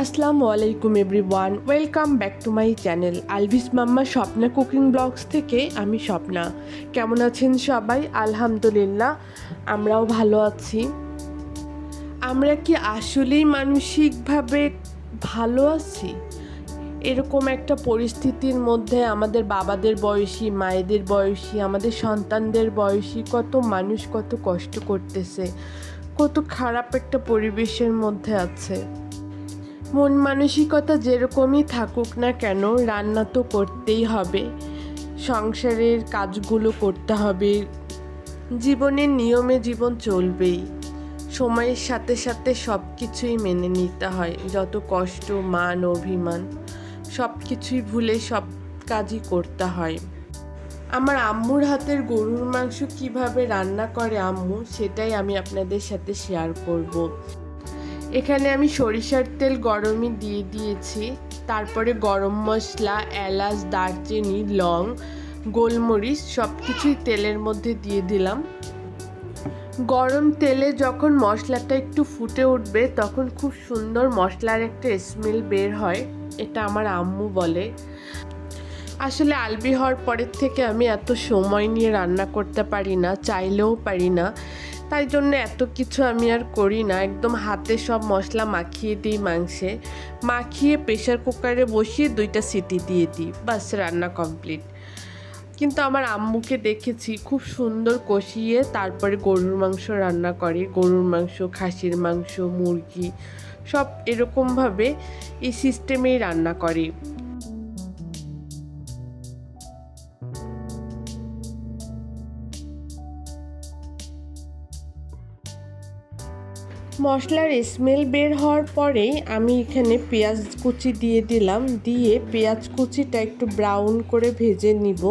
আসসালামু আলাইকুম everyone welcome back to my channel Alvi's mamma Swapna cooking vlogs থেকে আমি স্বপ্না কেমন আছেন সবাই? আলহামদুলিল্লাহ, আমরাও ভালো আছি। আমরা কি আসলেই মানসিকভাবে ভালো আছি? এরকম একটা পরিস্থিতির মধ্যে আমাদের বাবাদের বয়সী, মায়েদের বয়সী, আমাদের সন্তানদের বয়সী কত মানুষ কত কষ্ট করতেছে, কত খারাপ একটা পরিবেশের মধ্যে আছে। মন মানসিকতা যেরকমই থাকুক না কেন, রান্না তো করতেই হবে। সংসারের কাজগুলো করতে হবে। জীবনের নিয়মে জীবন চলবেই। সময়ের সাথে সাথে সব কিছুই মেনে নিতে হয়। যত কষ্ট, মান, অভিমান সব কিছুই ভুলে সব কাজই করতে হয়। আমার আম্মুর হাতের গরুর মাংস কীভাবে রান্না করে আম্মু, সেটাই আমি আপনাদের সাথে শেয়ার করব। এখানে আমি সরিষার তেল গরমে দিয়ে দিয়েছি। তারপরে গরম মশলা, এলাচ, দারচিনি, লং, গোলমরিচ সব কিছুই তেলের মধ্যে দিয়ে দিলাম। গরম তেলে যখন মশলাটা একটু ফুটে উঠবে, তখন খুব সুন্দর মশলার একটা স্মেল বের হয়, এটা আমার আম্মু বলে। আসলে আলবি হওয়ার পরের থেকে আমি এত সময় নিয়ে রান্না করতে পারি না, চাইলেও পারি না। তাই জন্য এত কিছু আমি আর করি না। একদম হাতে সব মশলা মাখিয়ে দিই মাংসে। মাখিয়ে প্রেশার কুকারে বসিয়ে দুইটা সিটি দিয়ে দিই। বাস, রান্না কমপ্লিট কিন্তু আমার আম্মুকে দেখেছি খুব সুন্দর কষিয়ে তারপরে গরুর মাংস রান্না করে। গরুর মাংস, খাসির মাংস, মুরগি, সব এরকমভাবে এই সিস্টেমেই রান্না করে। মশলার স্মেল বের হওয়ার পরেই আমি এখানে পেঁয়াজ কুচি দিয়ে দিলাম। দিয়ে পেঁয়াজ কুচিটা একটু ব্রাউন করে ভেজে নিব।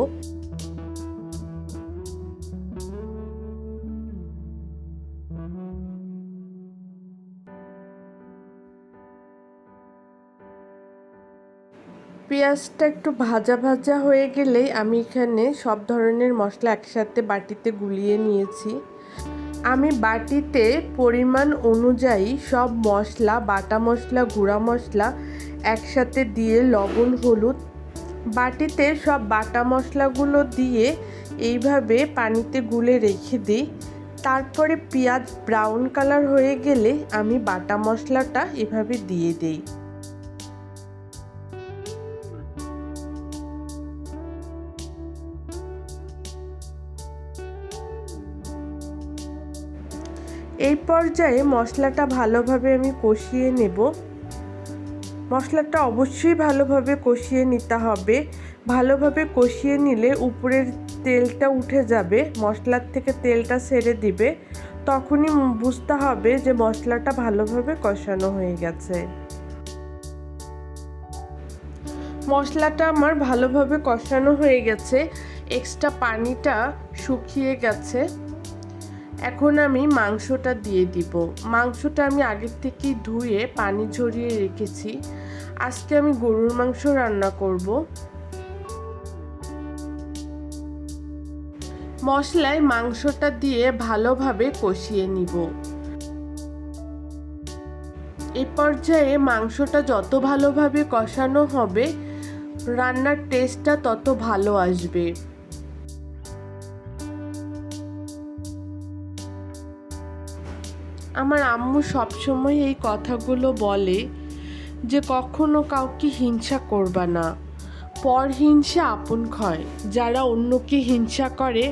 পেঁয়াজটা একটু ভাজা ভাজা হয়ে গেলেই আমি এখানে সব ধরনের মশলা একসাথে বাটিতে গুলিয়ে নিয়েছি। আমি বাটিতে পরিমাণ অনুযায়ী সব মশলা, বাটা মশলা, গুঁড়া মশলা একসাথে দিয়ে লবণ, হলুদ। বাটিতে সব বাটা মশলাগুলো দিয়ে এইভাবে পানিতে গুলে রেখে দিই। তারপরে পেঁয়াজ ব্রাউন কালার হয়ে গেলে আমি বাটা মশলাটা এভাবে দিয়ে দিই। এই পর্যায়ে মশলাটা ভালোভাবে আমি কষিয়ে নেব। মশলাটা অবশ্যই ভালোভাবে কষিয়ে নিতে হবে। ভালোভাবে কষিয়ে নিলে উপরের তেলটা উঠে যাবে, মশলার থেকে তেলটা সেরে দিবে। তখনই বুঝতে হবে যে মশলাটা ভালোভাবে কষানো হয়ে গেছে। মশলাটা আমার ভালোভাবে কষানো হয়ে গেছে। এক্সট্রা পানিটা শুকিয়ে গেছে। এখন আমি মাংসটা দিয়ে দিব। মাংসটা আমি আগের থেকেই ধুয়ে, পানি ঝরিয়ে রেখেছি। আজকে আমি গরুর মাংস রান্না করব। মশলায় মাংসটা দিয়ে ভালোভাবে কষিয়ে নিব। এ পর্যায়ে মাংসটা যত ভালোভাবে কষানো হবে, রান্নার টেস্টটা তত ভালো আসবে। আমার আম্মু সবসময় এই কথাগুলো বলে যে কখনো কাউকে হিংসা করবা না। পর হিংসা আপন ক্ষয়। যারা অন্যকে হিংসা করে,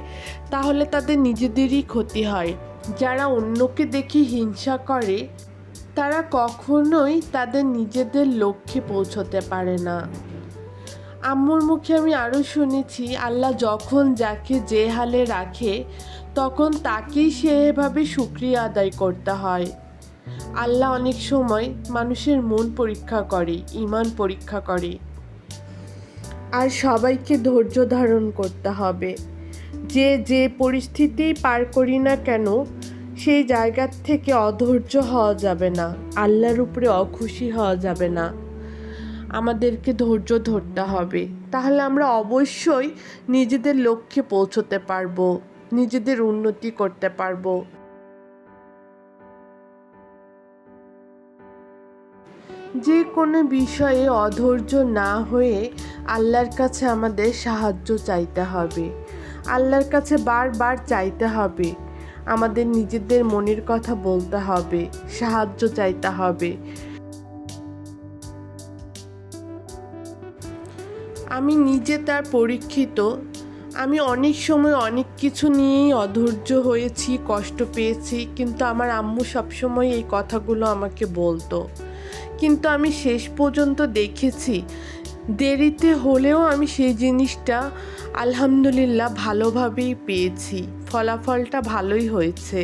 তাহলে তাদের নিজেদেরই ক্ষতি হয়। যারা অন্যকে দেখে হিংসা করে, তারা কখনোই তাদের নিজেদের লক্ষ্যে পৌঁছতে পারে না। আম্মুর মুখে আমি আরও শুনেছি, আল্লাহ যখন যাকে যে হালে রাখে, তখন তাকেই সেভাবে সুক্রিয়া আদায় করতে হয়। আল্লাহ অনেক সময় মানুষের মন পরীক্ষা করে ইমান পরীক্ষা করে। আর সবাইকে ধৈর্য ধারণ করতে হবে। যে যে পরিস্থিতি পার করি না কেন, সেই জায়গার থেকে অধৈর্য হওয়া যাবে না, আল্লাহর উপরে অখুশি হওয়া যাবে না। আমাদেরকে ধৈর্য ধরতে হবে। তাহলে আমরা অবশ্যই নিজেদের লক্ষ্যে পৌঁছতে পারব, নিজেদের উন্নতি করতে পারব। যে কোনো বিষয়ে অধৈর্য না হয়ে আল্লাহর কাছে আমাদের সাহায্য চাইতে হবে। আল্লাহর কাছে বারবার চাইতে হবে। আমাদের নিজেদের মনের কথা বলতে হবে, সাহায্য চাইতে হবে। আমি নিজে তার পরীক্ষিত। আমি অনেক সময় অনেক কিছু নিয়েই অধৈর্য হয়েছি, কষ্ট পেয়েছি, কিন্তু আমার আম্মু সবসময় এই কথাগুলো আমাকে বলতো। কিন্তু আমি শেষ পর্যন্ত দেখেছি, দেরিতে হলেও আমি সেই জিনিসটা আলহামদুলিল্লাহ ভালোভাবেই পেয়েছি, ফলাফলটা ভালোই হয়েছে।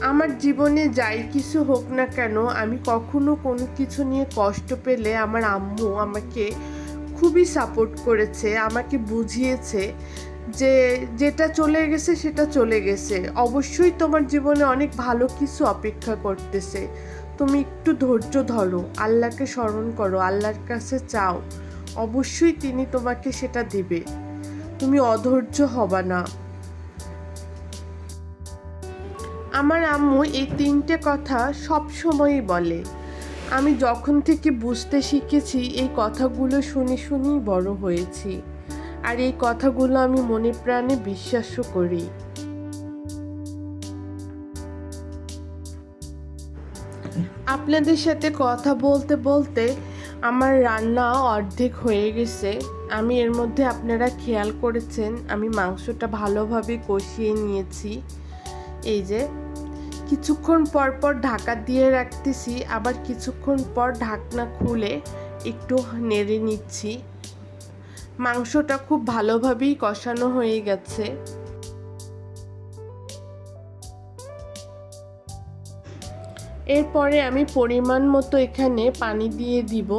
আমার জীবনে যাই কিছু হোক না কেন, আমি কখনো কোনো কিছু নিয়ে কষ্ট পেলে আমার আম্মু আমাকে খুবই সাপোর্ট করেছে, আমাকে বুঝিয়েছে যে যেটা চলে গেছে সেটা চলে গেছে। অবশ্যই তোমার জীবনে অনেক ভালো কিছু অপেক্ষা করতেছে। তুমি একটু ধৈর্য ধরো, আল্লাহকে স্মরণ করো, আল্লাহর কাছে চাও, অবশ্যই তিনি তোমাকে সেটা দিবে। তুমি অধৈর্য হবা না। আমার আম্মু এই তিনটে কথা সব সময়ই বলে। আমি যখন থেকে বুঝতে শিখেছি, এই কথাগুলো শুনে শুনেই বড় হয়েছি। আর এই কথাগুলো আমি মনে প্রাণে বিশ্বাসও করি। আপনাদের সাথে কথা বলতে বলতে আমার রান্না অর্ধেক হয়ে গেছে। আমি এর মধ্যে আপনারা খেয়াল করেছেন, আমি মাংসটা ভালোভাবে কষিয়ে নিয়েছি। এই যে কিছুক্ষণ পর পর ঢাকা দিয়ে রাখতেছি, আবার কিছুক্ষণ পর ঢাকনা খুলে একটু নেড়ে নিচ্ছি। মাংসটা খুব ভালোভাবেই কষানো হয়ে গেছে। এরপরে আমি পরিমাণ মতো এখানে পানি দিয়ে দিব।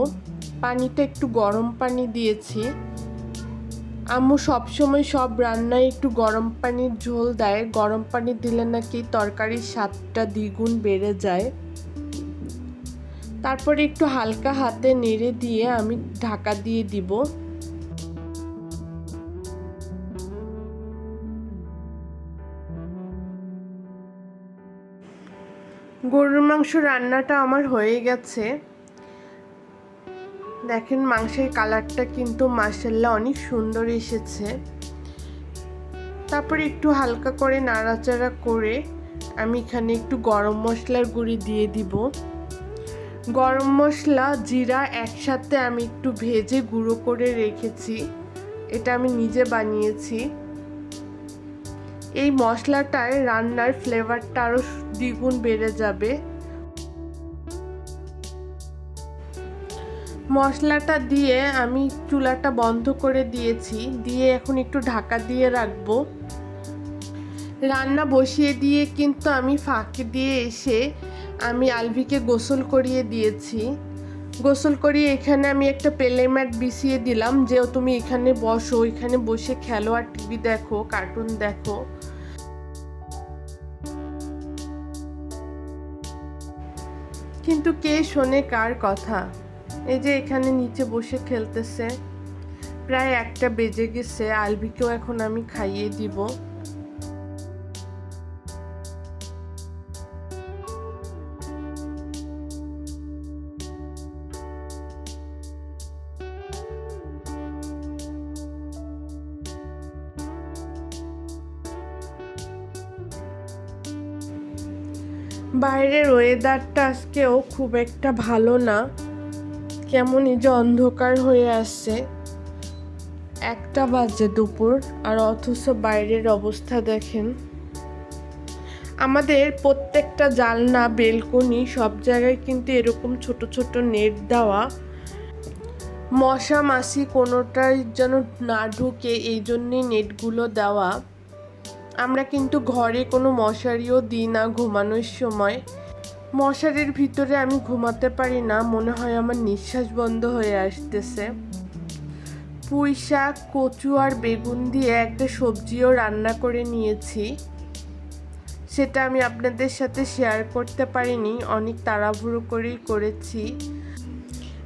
পানিটা একটু গরম পানি দিয়েছি। আম্মু সবসময় সব রান্নায় একটু গরম পানির ঝোল দেয়। গরম পানি দিলে নাকি তরকারির স্বাদটা দ্বিগুণ বেড়ে যায়। তারপরে একটু হালকা হাতে নেড়ে দিয়ে আমি ঢাকা দিয়ে দিব। গরুর মাংস রান্নাটা আমার হয়ে গেছে। দেখেন মাংসের কালারটা কিন্তু মাসাল্লাহ অনেক সুন্দর এসেছে। তারপরে একটু হালকা করে নাড়াচাড়া করে আমি এখানে একটু গরম মশলার গুঁড়ি দিয়ে দিব। গরম মশলা, জিরা একসাথে আমি একটু ভেজে গুঁড়ো করে রেখেছি। এটা আমি নিজে বানিয়েছি। এই মশলাটায় রান্নার ফ্লেভারটা আরও দ্বিগুণ বেড়ে যাবে। মশলাটা দিয়ে আমি চুলাটা বন্ধ করে দিয়েছি। দিয়ে এখন একটু ঢাকা দিয়ে রাখব। রান্না বসিয়ে দিয়ে কিন্তু আমি ফাঁকে দিয়ে এসে আমি আলভিকে গোসল করিয়ে দিয়েছি। গোসল করিয়ে এখানে আমি একটা পেলে ম্যাট বিছিয়ে দিলাম। যে তুমি এখানে বসো, এখানে বসে খেলো আর টিভি দেখো, কার্টুন দেখো। কিন্তু কে শোনে কার কথা? এই যে এখানে নিচে বসে খেলতেছে। প্রায় একটা বেজে গেছে, আলবিকেও এখন আমি খাইয়ে দিব। বাইরের ওয়েদারটা আজকেও খুব একটা ভালো না। কেমন এই যে অন্ধকার হয়ে আসছে। একটা বাজে দুপুর, আর অথচ বাইরের অবস্থা দেখেন। আমাদের প্রত্যেকটা জালনা বেলকনি সব জায়গায় কিন্তু এরকম ছোট ছোট নেট দেওয়া। মশা মাছি কোনোটাই যেন না ঢুকে এই জন্যেই নেটগুলো দেওয়া। আমরা কিন্তু ঘরে কোনো মশারিও দিই না ঘুমানোর সময়। মশারির ভিতরে আমি ঘুমাতে পারি না, মনে হয় আমার নিঃশ্বাস বন্ধ হয়ে আসতেছে। পুঁই শাক, কচু আর বেগুন দিয়ে একটা সবজিও রান্না করে নিয়েছি। সেটা আমি আপনাদের সাথে শেয়ার করতে পারিনি, অনেক তাড়াহুড়ো করেই করেছি।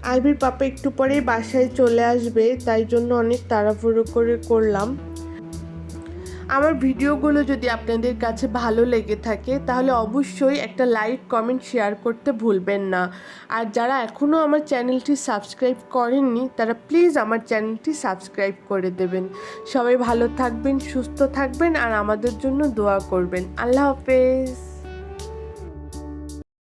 আলবির পাপা একটু পরেই বাসায় চলে আসবে, তাই জন্য অনেক তাড়াহুড়ো করে করলাম। আমার ভিডিওগুলো যদি আপনাদের কাছে ভালো লেগে থাকে, তাহলে অবশ্যই একটা লাইক, কমেন্ট, শেয়ার করতে ভুলবেন না। আর যারা এখনও আমার চ্যানেলটি সাবস্ক্রাইব করেননি, তারা প্লিজ আমার চ্যানেলটি সাবস্ক্রাইব করে দেবেন। সবাই ভালো থাকবেন, সুস্থ থাকবেন, আর আমাদের জন্য দোয়া করবেন। আল্লাহ হাফেজ।